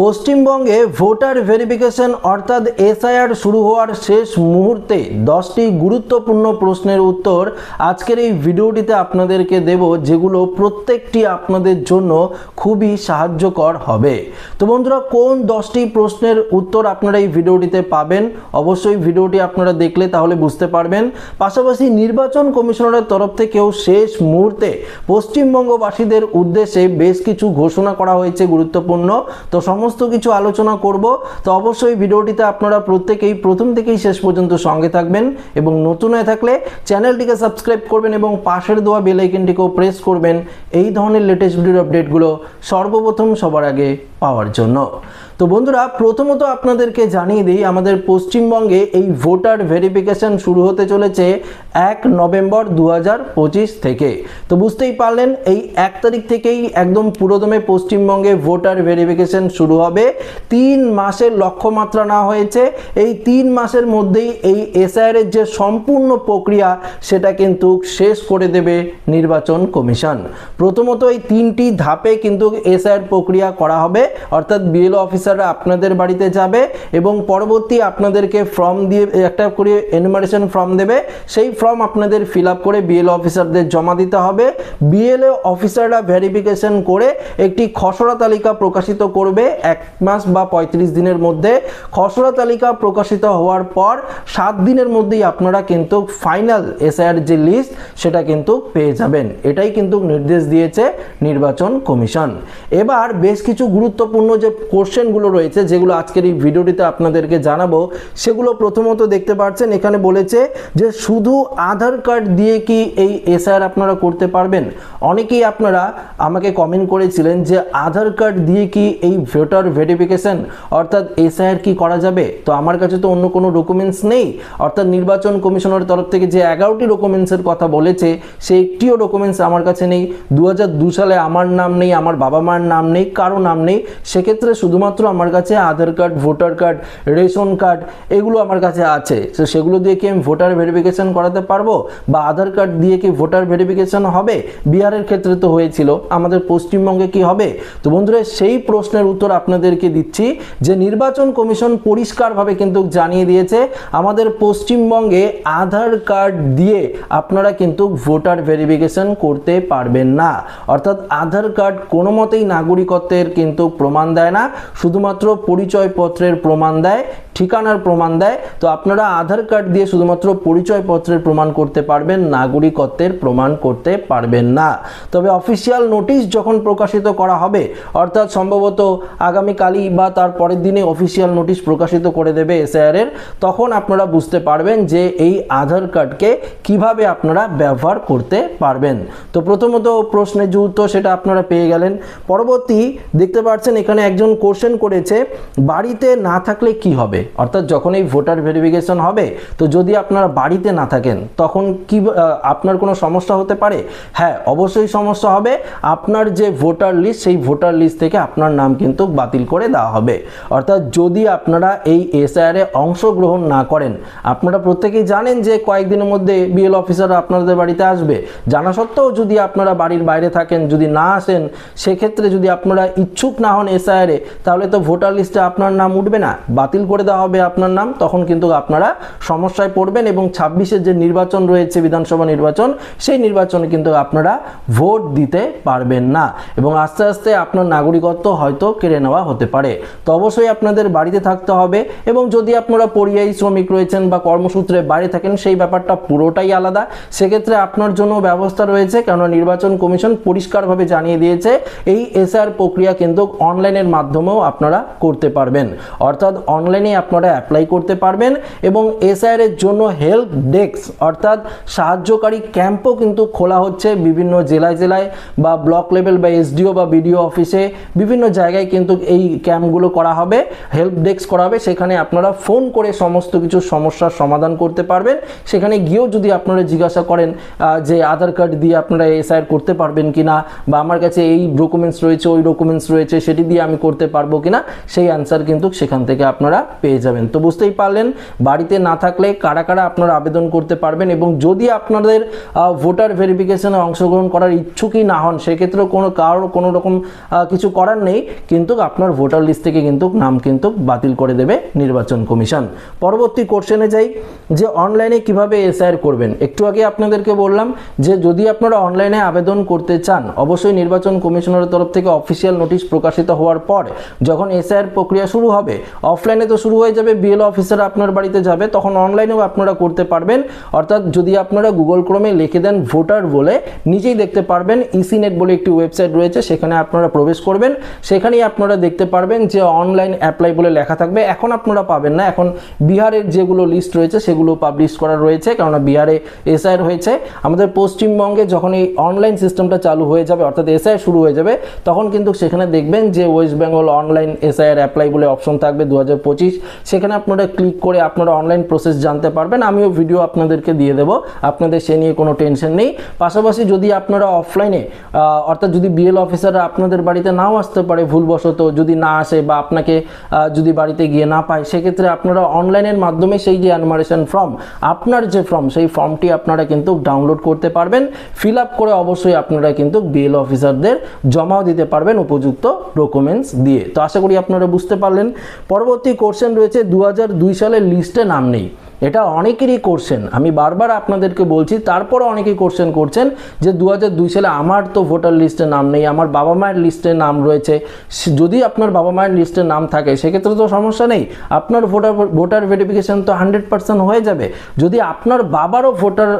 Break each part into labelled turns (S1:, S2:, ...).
S1: পশ্চিমবঙ্গে voter verification অর্থাৎ SIR শুরু হওয়ার শেষ মুহূর্তে দশটি গুরুত্বপূর্ণ প্রশ্নের উত্তর আজকের এই ভিডিওটিতে আপনাদেরকে দেব, যেগুলো প্রত্যেকটি আপনাদের জন্য খুবই সাহায্যকর হবে। তো বন্ধুরা, কোন দশটি প্রশ্নের উত্তর আপনারা এই ভিডিওটিতে পাবেন? অবশ্যই ভিডিওটি আপনারা দেখলে তাহলে বুঝতে পারবেন। পাশাপাশি নির্বাচন কমিশনারের তরফ থেকেও শেষ মুহূর্তে পশ্চিমবঙ্গবাসীদের উদ্দেশ্যে বেশ কিছু ঘোষণা করা হয়েছে গুরুত্বপূর্ণ। তো সমস্ত কিছু আলোচনা করব। তো অবশ্যই ভিডিওটিতে আপনারা প্রত্যেকেই প্রথম থেকেই শেষ পর্যন্ত সঙ্গে থাকবেন এবং নতুন হয়ে থাকলে চ্যানেলটিকে সাবস্ক্রাইব করবেন এবং পাশের দেওয়া বেল আইকনটিকেও প্রেস করবেন। এই ধরনের লেটেস্ট ভিডিওর আপডেটগুলো সর্বপ্রথম সবার আগে পাওয়ার জন্য। তো বন্ধুরা, প্রথমত আপনাদেরকে জানিয়ে দিই, আমাদের পশ্চিমবঙ্গে এই ভোটার ভেরিফিকেশন শুরু হতে চলেছে এক নভেম্বর দু পঁচিশ থেকে। তো বুঝতেই পারলেন, এই এক তারিখ থেকেই একদম পুরোদমে পশ্চিমবঙ্গে ভোটার ভেরিফিকেশন শুরু হবে। তিন মাসের লক্ষ্যমাত্রা না হয়েছে, এই তিন মাসের মধ্যেই এই এসআইআরের যে সম্পূর্ণ প্রক্রিয়া, সেটা কিন্তু শেষ করে দেবে নির্বাচন কমিশন। প্রথমত এই তিনটি ধাপে কিন্তু এসআইআর প্রক্রিয়া করা হবে, অর্থাৎ বিএলও অফিসাররা আপনাদের বাড়িতে যাবে এবং পরবর্তী আপনাদেরকে ফর্ম দিয়ে, একটা করে এনুমারেশন ফর্ম দেবে। সেই ফর্ম আপনাদের ফিল করে বিএলও অফিসারদের জমা দিতে হবে। বিএলও অফিসাররা ভেরিফিকেশন করে একটি খসড়া তালিকা প্রকাশিত করবে এক মাস বা পঁয়ত্রিশ দিনের মধ্যে। খসড়া তালিকা প্রকাশিত হওয়ার পর সাত দিনের মধ্যেই আপনারা কিন্তু ফাইনাল এসআইআর যে লিস্ট সেটা কিন্তু পেয়ে যাবেন। এটাই কিন্তু নির্দেশ দিয়েছে নির্বাচন কমিশন। এবার বেশ কিছু গুরুত্বপূর্ণ যে কোশ্চেনগুলো রয়েছে, যেগুলো আজকের এই ভিডিওটিতে আপনাদেরকে জানাব, সেগুলো প্রথমত দেখতে পাচ্ছেন এখানে বলেছে যে শুধু আধার কার্ড দিয়ে কি এই এসআইআর আপনারা করতে পারবেন? অনেকেই আপনারা আমাকে কমেন্ট করেছিলেন যে আধার কার্ড দিয়ে কি এই ভোটার ভেরিফিকেশন অর্থাৎ এসআইআর কি করা যাবে? তো আমার কাছে তো অন্য কোনো ডকুমেন্টস নেই। অর্থাৎ নির্বাচন কমিশনের তরফ থেকে যে এগারোটি ডকুমেন্টসের কথা বলেছে, সে একটিও ডকুমেন্টস আমার কাছে নেই। দু সালে আমার নাম নেই, আমার বাবা মার নাম নেই, কারও নাম নেই। সেক্ষেত্রে শুধুমাত্র আমার কাছে Aadhaar card, voter card, ration card এগুলো আমার কাছে আছে। তো সেগুলো দিয়ে কি আমি ভোটার ভেরিফিকেশন করাতে পারব? বা আধার কার্ড দিয়ে কি ভোটার ভেরিফিকেশন হবে? বিহারের ক্ষেত্রে তো হয়েছিল। আমাদের পশ্চিমবঙ্গে কি হবে? তো বন্ধুরা, সেই প্রশ্নের উত্তর আপনাদেরকে দিচ্ছি যে নির্বাচন কমিশন পরিষ্কারভাবে কিন্তু জানিয়ে দিয়েছে, আমাদের পশ্চিমবঙ্গে আধার কার্ড দিয়ে আপনারা কিন্তু ভোটার ভেরিফিকেশন করতে পারবেন না। অর্থাৎ আধার কার্ড কোনো মতেই নাগরিকত্বের কিন্তু প্রমাণ দেয় না, শুধুমাত্র পরিচয়পত্রের প্রমাণ দেয়। ঠিকানার প্রমাণ দেয়। তো আপনারা আধার কার্ড দিয়ে শুধুমাত্র পরিচয়পত্রের প্রমাণ করতে পারবেন, নাগরিকত্বের প্রমাণ করতে পারবেন না। তবে অফিসিয়াল নোটিশ যখন প্রকাশিত করা হবে, অর্থাৎ সম্ভবত আগামীকালই বা তার পরের দিনে অফিসিয়াল নোটিশ প্রকাশিত করে দেবে এসআইআর এর, তখন আপনারা বুঝতে পারবেন যে এই আধার কার্ডকে কীভাবে আপনারা ব্যবহার করতে পারবেন। তো প্রথমত প্রশ্নের যে সেটা আপনারা পেয়ে গেলেন। পরবর্তী দেখতে পাচ্ছেন এখানে একজন কোশ্চেন করেছে, বাড়িতে না থাকলে কি হবে? অর্থাৎ যখন এই ভোটার ভেরিফিকেশন হবে, তো যদি আপনারা বাড়িতে না থাকেন, তখন কি আপনার কোনো সমস্যা হতে পারে? হ্যাঁ অবশ্যই সমস্যা হবে। আপনার যে ভোটার লিস্ট সেই ভোটার লিস্ট থেকে আপনার নাম কিন্তু বাতিল করে দেওয়া হবে। অর্থাৎ যদি আপনারা এই এসআইআরে অংশগ্রহণ না করেন, আপনারা প্রত্যেকেই জানেন যে কয়েকদিনের মধ্যে বিএল অফিসার আপনাদের বাড়িতে আসবে। জানা সত্ত্বেও যদি আপনারা বাড়ির বাইরে থাকেন, যদি না আসেন, সেক্ষেত্রে যদি আপনারা ইচ্ছুক না হন এসআইআরে তাহলে তো ভোটার লিস্টে আপনার নাম উঠবে না। বাতিল করে দেওয়া হবে আপনার নাম, তখন কিন্তু আপনারা সমস্যায় পড়বেন এবং ছাব্বিশের যে নির্বাচন রয়েছে, বিধানসভা নির্বাচন, সেই নির্বাচনে কিন্তু আপনারা ভোট দিতে পারবেন না। এবং আস্তে আস্তে আপনার নাগরিকত্ব হয়তো কেড়ে নেওয়া হতে পারে। তো অবশ্যই আপনাদের বাড়িতে থাকতে হবে এবং যদি আপনারা পরিযায়ী শ্রমিক রয়েছেন বা কর্মসূত্রে বাইরে থাকেন, সেই ব্যাপারটা পুরোটাই আলাদা। সেক্ষেত্রে আপনার জন্য ব্যবস্থা রয়েছে, কেননা নির্বাচন কমিশন পরিষ্কারভাবে জানিয়ে দিয়েছে, এই এসআর প্রক্রিয়া কিন্তু অনলাইনের মাধ্যমেও আপনারা করতে পারবেন। অর্থাৎ অনলাইনে আপনারা অ্যাপ্লাই করতে পারবেন এবং এসআইআর এর জন্য হেল্প ডেস্ক অর্থাৎ সাহায্যকারী ক্যাম্পও কিন্তু খোলা হচ্ছে বিভিন্ন জেলায় জেলায় বা ব্লক লেভেল বা এসডিও বা বিডিও অফিসে বিভিন্ন জায়গায় কিন্তু এই ক্যাম্পগুলো করা হবে হেল্প ডেস্ক করা হবে। সেখানে আপনারা ফোন করে সমস্ত কিছু সমস্যার সমাধান করতে পারবেন। সেখানে গিয়েও যদি আপনারা জিজ্ঞাসা করেন যে আধার কার্ড দিয়ে আপনারা এসআইআর করতে পারবেন কিনা, বা আমার কাছে এই ডকুমেন্টস রয়েছে, ওই ডকুমেন্টস রয়েছে, সেটি দিয়ে আমি করতে পারব কিনা, সেই অ্যান্সার কিন্তু সেখান থেকে আপনারা পেয়ে পেয়ে যাবেন। তো বুঝতেই পারলেন, বাড়িতে না থাকলে কারা কারা আপনারা আবেদন করতে পারবেন এবং যদি আপনাদের ভোটার ভেরিফিকেশনে অংশগ্রহণ করার ইচ্ছুকই না হন, সেক্ষেত্রেও কোনো কারোর কোনো রকম কিছু করার নেই, কিন্তু আপনার ভোটার লিস্ট থেকে কিন্তু নাম কিন্তু বাতিল করে দেবে নির্বাচন কমিশন। পরবর্তী কোশ্চেনে যাই, যে অনলাইনে কীভাবে এসআইআর করবেন? একটু আগে আপনাদেরকে বললাম যে যদি আপনারা অনলাইনে আবেদন করতে চান, অবশ্যই নির্বাচন কমিশনের তরফ থেকে অফিসিয়াল নোটিশ প্রকাশিত হওয়ার পর, যখন এসআইআর প্রক্রিয়া শুরু হবে অফলাইনে তো শুরু হয়ে যাবে বিএল অফিসার আপনার বাড়িতে যাবে, তখন অনলাইনেও আপনারা করতে পারবেন। অর্থাৎ যদি আপনারা গুগল ক্রমে লিখে দেন ভোটার বলে, নিজেই দেখতে পারবেন ইসিনেট বলে একটি ওয়েবসাইট রয়েছে, সেখানে আপনারা প্রবেশ করবেন। সেখানেই আপনারা দেখতে পারবেন যে অনলাইন অ্যাপ্লাই বলে লেখা থাকবে। এখন আপনারা পাবেন না, এখন বিহারের যেগুলো লিস্ট রয়েছে, সেগুলো পাবলিশ করা রয়েছে, কেননা বিহারে এসআইআর হয়েছে। আমাদের পশ্চিমবঙ্গে যখন এই অনলাইন সিস্টেমটা চালু হয়ে যাবে, অর্থাৎ এসআইআর শুরু হয়ে যাবে, তখন কিন্তু সেখানে দেখবেন যে West Bengal online SIR apply বলে অপশন থাকবে দু হাজার পঁচিশ। সেখানে আপনারা ক্লিক করে আপনারা অনলাইন প্রসেস জানতে পারবেন। আমিও ভিডিও আপনাদেরকে দিয়ে দেবো। আপনাদের সে নিয়ে কোনো টেনশন নেই। পাশাপাশি যদি আপনারা অফলাইনে অর্থাৎ যদি বিএল অফিসাররা আপনাদের বাড়িতে নাও আসতে পারে ভুলবশত, যদি না আসে বা আপনাকে যদি বাড়িতে গিয়ে না পায়, সেক্ষেত্রে আপনারা অনলাইনের মাধ্যমে সেই যে অ্যানমারেশন ফর্ম আপনার যে ফর্ম সেই ফর্মটি আপনারা কিন্তু ডাউনলোড করতে পারবেন। ফিল আপ করে অবশ্যই আপনারা কিন্তু বিএল অফিসারদের জমাও দিতে পারবেন উপযুক্ত ডকুমেন্টস দিয়ে। তো আশা করি আপনারা বুঝতে পারলেন। পরবর্তী কোশ্চেন রয়েছে দু সালের লিস্টে নাম নেই। এটা অনেকেরই কোশ্চেন আমি বারবার আপনাদেরকে বলছি তারপরে অনেকেই কোশ্চেন করছেন যে দু দুই সালে আমার তো ভোটার লিস্টে নাম নেই, আমার বাবা মায়ের লিস্টে নাম রয়েছে। যদি আপনার বাবা মায়ের লিস্টে নাম থাকে, সেক্ষেত্রে তো সমস্যা নেই। আপনার ভোটার ভোটার ভেরিফিকেশন তো হান্ড্রেড পার্সেন্ট হয়ে যাবে। যদি আপনার বাবারও ভোটার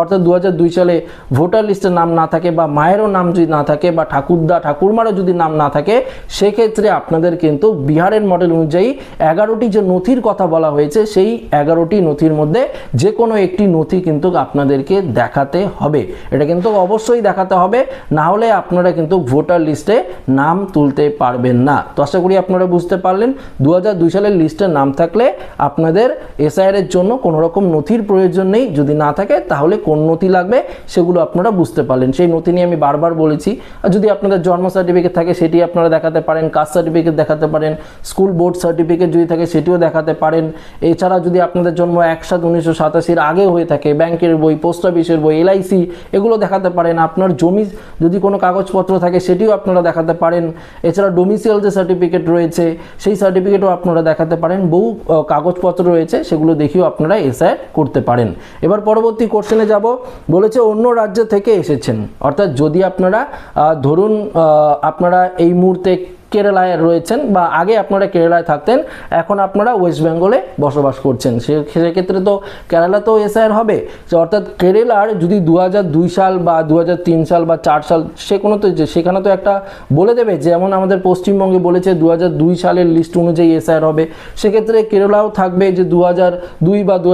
S1: অর্থাৎ দু দুই সালে ভোটার লিস্টে নাম না থাকে বা মায়েরও নাম যদি না থাকে বা ঠাকুরদা, ঠাকুরমারও যদি নাম না থাকে, সেক্ষেত্রে আপনাদের কিন্তু বিহারের মডেল অনুযায়ী এগারোটি যে নথির কথা বলা হয়েছে, সেই এগারোটি নথির মধ্যে যে কোনো একটি নথি কিন্তু আপনাদেরকে দেখাতে হবে। এটা কিন্তু অবশ্যই দেখাতে হবে, না হলে আপনারা কিন্তু ভোটার লিস্টে নাম তুলতে পারবেন না। তো আশা করি আপনারা বুঝতে পারলেন দু হাজার দুই সালের লিস্টে নাম থাকলে আপনাদের এসআইআর এর জন্য কোনো রকম নথির প্রয়োজন নেই। যদি না থাকে, তাহলে কোন নথি লাগবে সেগুলো আপনারা বুঝতে পারলেন। সেই নথি নিয়ে আমি বারবার বলেছি, আর যদি আপনাদের জন্ম সার্টিফিকেট থাকে, সেটি আপনারা দেখাতে পারেন, কাস্ট সার্টিফিকেট দেখাতে পারেন, স্কুল বোর্ড সার্টিফিকেট যদি থাকে, সেটিও দেখাতে পারেন। এছাড়া যদি আপনাদের জন্ম এক সাত উনিশশো সাতাশির আগে হয়ে থাকে। ব্যাংকের বই, পোস্ট অফিসের বই, এলআইসি, এগুলো দেখাতে পারেন। আপনার জমি যদি কোনো কাগজপত্র থাকে, সেটিও আপনারা দেখাতে পারেন। এছাড়া ডোমিসিয়াল যে সার্টিফিকেট রয়েছে, সেই সার্টিফিকেটও আপনারা দেখাতে পারেন। বহু কাগজপত্র রয়েছে, সেগুলো দেখিয়েও আপনারা এসআই করতে পারেন। এবার পরবর্তী কোশ্চেনে যাব। বলেছে, অন্য রাজ্য থেকে এসেছেন। অর্থাৎ যদি আপনারা ধরুন আপনারা এই মুহূর্তে কেরালায় রয়েছেন বা আগে আপনারা কেরালায় থাকতেন, এখন আপনারা ওয়েস্ট বেঙ্গলে বসবাস করছেন। সেক্ষেত্রে তো কেরালা তো এসআইআর হবে। অর্থাৎ কেরালার যদি দু হাজার দুই সাল বা দু হাজার তিন সাল বা চার সাল, সে কোনো তো সেখানে তো একটা বলে দেবে, যেমন আমাদের পশ্চিমবঙ্গে বলেছে দু হাজার দুই সালের লিস্ট অনুযায়ী এসআইআর হবে। সেক্ষেত্রে কেরালাও থাকবে যে দু দুই বা দু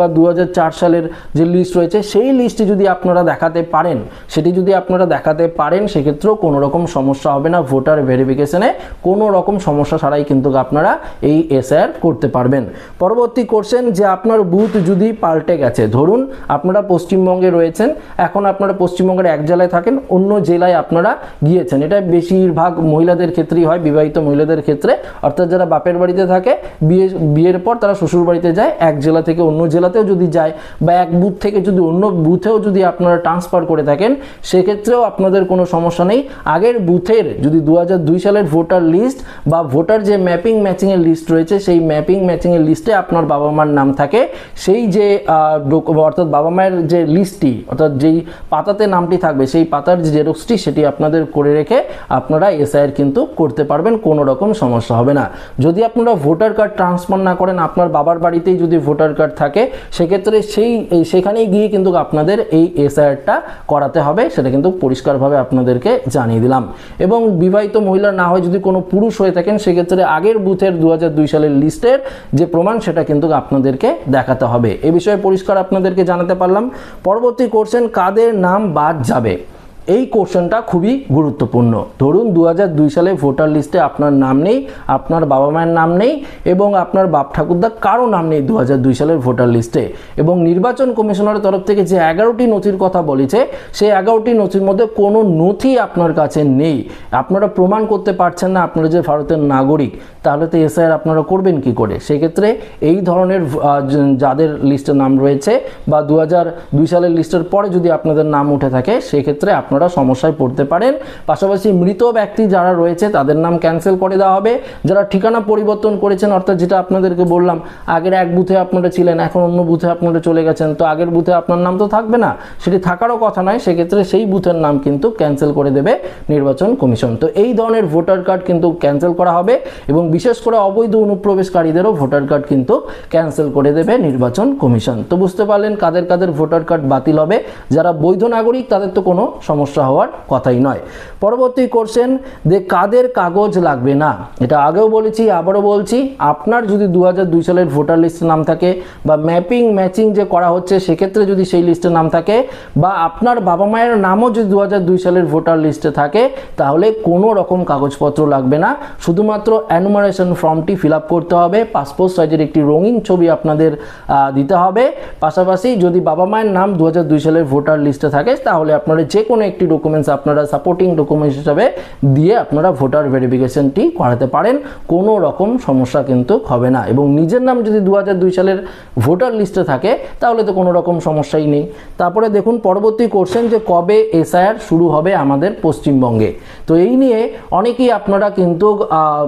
S1: বা দু হাজার চার সালের যে লিস্ট রয়েছে, সেই লিস্টে যদি আপনারা দেখাতে পারেন, সেটি যদি আপনারা দেখাতে পারেন, সেক্ষেত্রেও কোনো রকম সমস্যা হবে না, ভোটার ভেরিফিকেশনে কোনো রকম সমস্যা ছাড়াই কিন্তু আপনারা এই এসআইআর করতে পারবেন। পরবর্তী কোশ্চেন যে আপনার বুথ যদি পাল্টে গেছে, ধরুন আপনারা পশ্চিমবঙ্গে রয়েছেন, এখন আপনারা পশ্চিমবঙ্গের এক জেলায় থাকেন, অন্য জেলায় আপনারা গিয়েছেন। এটা বেশিরভাগ মহিলাদের ক্ষেত্রেই হয়, বিবাহিত মহিলাদের ক্ষেত্রে। অর্থাৎ যারা বাপের বাড়িতে থাকে, বিয়ে, বিয়ের পর তারা শ্বশুর বাড়িতে যায়, এক জেলা থেকে অন্য জেলাতেও যদি যায়, বা এক বুথ থেকে যদি অন্য বুথেও যদি আপনারা ট্রান্সফার করে থাকেন, সেক্ষেত্রেও আপনাদের কোনো সমস্যা নেই। আগের বুথের যদি দু হাজার দুই সালের ভোটার লিস্ট বা ভোটার যে ম্যাপিং ম্যাচিংয়ের লিস্ট রয়েছে, সেই ম্যাপিং ম্যাচিংয়ের লিস্টে আপনার বাবা মার নাম থাকে। সেই যে অর্থাৎ বাবা মায়ের যে লিস্টটি অর্থাৎ যেই পাতাতে নামটি থাকবে, সেই পাতার যে জেরক্সটি সেটি আপনাদের করে রেখে আপনারা এসআইআর কিন্তু করতে পারবেন, কোনো রকম সমস্যা হবে না। যদি আপনারা ভোটার কার্ড ট্রান্সফার না করেন, আপনার বাবার বাড়িতেই যদি ভোটার কার্ড থাকে, সেক্ষেত্রে সেই, এই সেখানেই গিয়ে কিন্তু আপনাদের এই এসআইআরটা করাতে হবে, সেটা কিন্তু পরিষ্কারভাবে আপনাদেরকে জানিয়ে দিলাম। এবং বিবাহিত মহিলা না হয় যদি কোনো পুরুষ হয়ে থাকেন, সেক্ষেত্রে আগের বুথের দুই হাজার দুই সালের লিস্টের যে প্রমাণ, সেটা কিন্তু আপনাদেরকে দেখাতে হবে। এ বিষয়ে পরিষ্কার আপনাদেরকে জানাতে পারলাম। পরবর্তী কোর্সেন কাদের নাম বাদ যাবে? এই কোশ্চেনটা খুবই গুরুত্বপূর্ণ। ধরুন দু হাজার দুই সালে ভোটার লিস্টে আপনার নাম নেই, আপনার বাবা মায়ের নাম নেই এবং আপনার বাপ ঠাকুরদা কারও নাম নেই দু হাজার দুই সালের ভোটার লিস্টে। এবং নির্বাচন কমিশনের তরফ থেকে যে এগারোটি নথির কথা বলেছে, সেই এগারোটি নথির মধ্যে কোনো নথি আপনার কাছে নেই। আপনারা প্রমাণ করতে পারছেন না, আপনারা যে ভারতের নাগরিক তাহলে তো এসআইআর আপনারা করবেন কি করে? সেক্ষেত্রে এই ধরনের যাদের লিস্টে নাম রয়েছে বা দু দুই সালের লিস্টের পরে যদি আপনাদের নাম উঠে থাকে, সেক্ষেত্রে আপনারা সমস্যায় পড়তে পারেন। পাশাপাশি মৃত ব্যক্তি যারা রয়েছে, তাদের নাম ক্যান্সেল করে দেওয়া হবে। যারা ঠিকানা পরিবর্তন করেছেন, অর্থাৎ যেটা আপনাদেরকে বললাম, আগের এক বুথে আপনারা ছিলেন, এখন অন্য বুথে আপনারা চলে গেছেন, তো আগের বুথে আপনার নাম তো থাকবে না। সেটি থাকারও কথা নয়, সেক্ষেত্রে সেই বুথের নাম কিন্তু ক্যান্সেল করে দেবে নির্বাচন কমিশন। তো এই ধরনের ভোটার কার্ড কিন্তু ক্যান্সেল করা হবে এবং বিশেষ করে অবৈধ অনুপ্রবেশকারীদেরও ভোটার কার্ড কিন্তু ক্যান্সেল করে দেবে নির্বাচন কমিশন। তো বুঝতে পারলেন কাদের কাদের ভোটার কার্ড বাতিল হবে। যারা বৈধ নাগরিক, তাদের তো কোনো সমস্যা হওয়ার কথাই নয়। পরবর্তী কোশ্চেন যে কাদের কাগজ লাগবে না? এটা আগেও বলেছি, আবারও বলছি, আপনার যদি দু দুই সালের ভোটার লিস্টে নাম থাকে বা ম্যাপিং, ম্যাচিং যে করা হচ্ছে, সেক্ষেত্রে যদি সেই লিস্টে নাম থাকে বা আপনার বাবা মায়ের নামও যদি দু সালের ভোটার লিস্টে থাকে, তাহলে কোনো রকম কাগজপত্র লাগবে না। শুধুমাত্র অ্যানুমারেশন ফর্মটি ফিল করতে হবে পাসপোর্ট সাইজের একটি রঙিন ছবি আপনাদের দিতে হবে। পাশাপাশি যদি বাবা মায়ের নাম দু সালের ভোটার লিস্টে থাকে তাহলে আপনারা যে কোনো একটি ডকুমেন্টস আপনারা সাপোর্টিং ডকুমেন্টস হিসাবে দিয়ে আপনারা ভোটার ভেরিফিকেশনটি করাতে পারেন। কোনো রকম সমস্যা কিন্তু হবে না। এবং নিজের নাম যদি দু সালের ভোটার লিস্টে থাকে তাহলে তো কোনো রকম সমস্যাই নেই। তারপরে দেখুন পরবর্তী কোশ্চেন যে কবে এসআইআর শুরু হবে আমাদের পশ্চিমবঙ্গে। তো এই নিয়ে অনেকেই আপনারা কিন্তু আহ,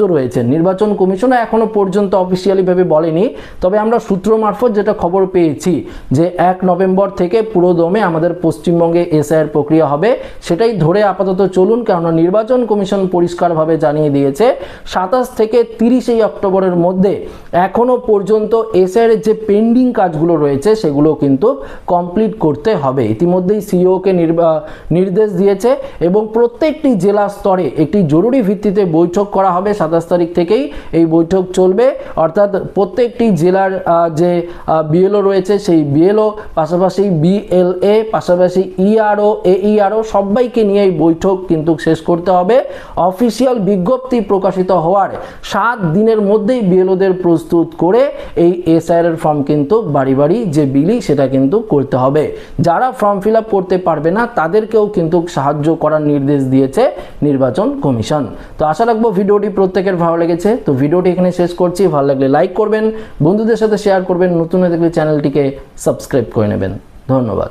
S1: চিন্তিত রয়েছেন নির্বাচন কমিশনও এখনও পর্যন্ত অফিসিয়ালিভাবে বলেনি। তবে আমরা সূত্র মারফত যেটা খবর পেয়েছি যে এক নভেম্বর থেকে পুরো দমে আমাদের পশ্চিমবঙ্গে এসআইআর প্রক্রিয়া হবে, সেটাই ধরে আপাতত চলুন, কেননা নির্বাচন কমিশন পরিষ্কারভাবে জানিয়ে দিয়েছে, সাতাশ থেকে তিরিশে অক্টোবরের মধ্যে এখনও পর্যন্ত এসআইআর যে পেন্ডিং কাজগুলো রয়েছে, সেগুলো কিন্তু কমপ্লিট করতে হবে। ইতিমধ্যেই সিইওকে নির্দেশ দিয়েছে এবং প্রত্যেকটি জেলা স্তরে একটি জরুরি ভিত্তিতে বৈঠক করা হবে। সাতাশ তারিখ থেকেই এই বৈঠক চলবে। অর্থাৎ প্রত্যেকটি জেলার যে বিএলও রয়েছে, সেই বিএলও পাশাপাশি বিএলএ পাশাপাশি ইআরও এইআরও সবাইকে নিয়ে এই বৈঠক কিন্তু শেষ করতে হবে। অফিসিয়াল বিজ্ঞপ্তি প্রকাশিত হওয়ার সাত দিনের মধ্যেই বিএলওদের প্রস্তুত করে এই এসআইআর ফর্ম কিন্তু বাড়ি বাড়ি যে বিলি, সেটা কিন্তু করতে হবে। যারা ফর্ম ফিল করতে পারবে না, তাদেরকেও কিন্তু সাহায্য করার নির্দেশ দিয়েছে নির্বাচন কমিশন। তো আশা রাখব ভিডিওটি প্রত্যেকের ভালো লেগেছে, তো ভিডিওটি এখানে শেষ করছি। ভালো লাগলে লাইক করবেন, বন্ধুদের সাথে শেয়ার করবেন, নতুন হয়ে দেখলে চ্যানেলটিকে সাবস্ক্রাইব করে নেবেন। ধন্যবাদ।